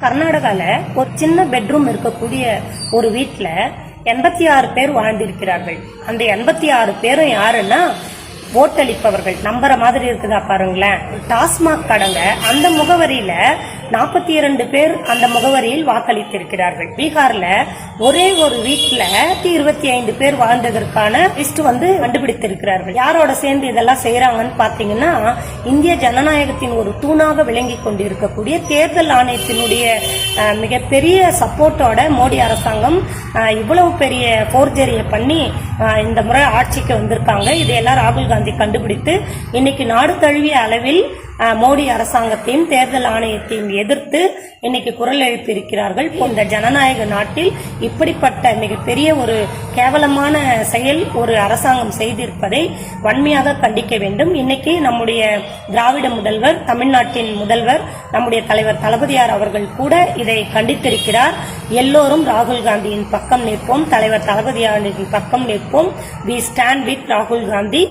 கர்நாடகால ஒரு சின்ன பெட்ரூம் இருக்கக்கூடிய ஒரு வீட்டில் எண்பத்தி ஆறு பேர் வாழ்ந்திருக்கிறார்கள். அந்த எண்பத்தி ஆறு பேரும் யாருன்னா ஓட்டளிப்பவர்கள். நம்புற மாதிரி இருக்குதா பாருங்களேன். டாஸ்மாக் கடங்க அந்த முகவரியில நாற்பத்தி இரண்டு பேர் அந்த முகவரியில் வாக்களித்திருக்கிறார்கள். பீகார்ல ஒரே ஒரு வீட்ல இருபத்தி ஐந்து பேர் வாழ்ந்ததற்கான லிஸ்ட் வந்து கண்டுபிடித்திருக்கிறார்கள். யாரோட சேர்ந்து இதெல்லாம் செய்யறாங்கன்னு பாத்தீங்கன்னா இந்திய ஜனநாயகத்தின் ஒரு தூணாக விளங்கி கொண்டிருக்கக்கூடிய தேர்தல் ஆணையத்தினுடைய மிகப்பெரிய சப்போர்ட்டோட மோடி அரசாங்கம் இவ்வளவு பெரிய போர்ஜரியை பண்ணி இந்த முறை ஆட்சிக்கு வந்திருக்காங்க. இதையெல்லாம் ராகுல் காந்தி கண்டுபிடித்து இன்னைக்கு நாடு தழுவிய அளவில் மோடி அரசாங்கத்தையும் தேர்தல் ஆணையத்தையும் எதிர்த்து இன்னைக்கு குரல் எழுப்பியிருக்கிறார்கள். இந்த ஜனநாயக நாட்டில் இப்படிப்பட்ட மிகப்பெரிய ஒரு கேவலமான செயல் ஒரு அரசாங்கம் செய்திருப்பதை வன்மையாக கண்டிக்க வேண்டும். இன்னைக்கு நம்முடைய திராவிட முதல்வர் தமிழ்நாட்டின் முதல்வர் நம்முடைய தலைவர் தளபதியார் அவர்கள் கூட இதை கண்டித்திருக்கிறார். எல்லோரும் ராகுல் காந்தியின் பக்கம் நிற்போம். தலைவர் தளபதியாரின் பக்கம் நிற்போம். வி ஸ்டாண்ட் வித் ராகுல் காந்தி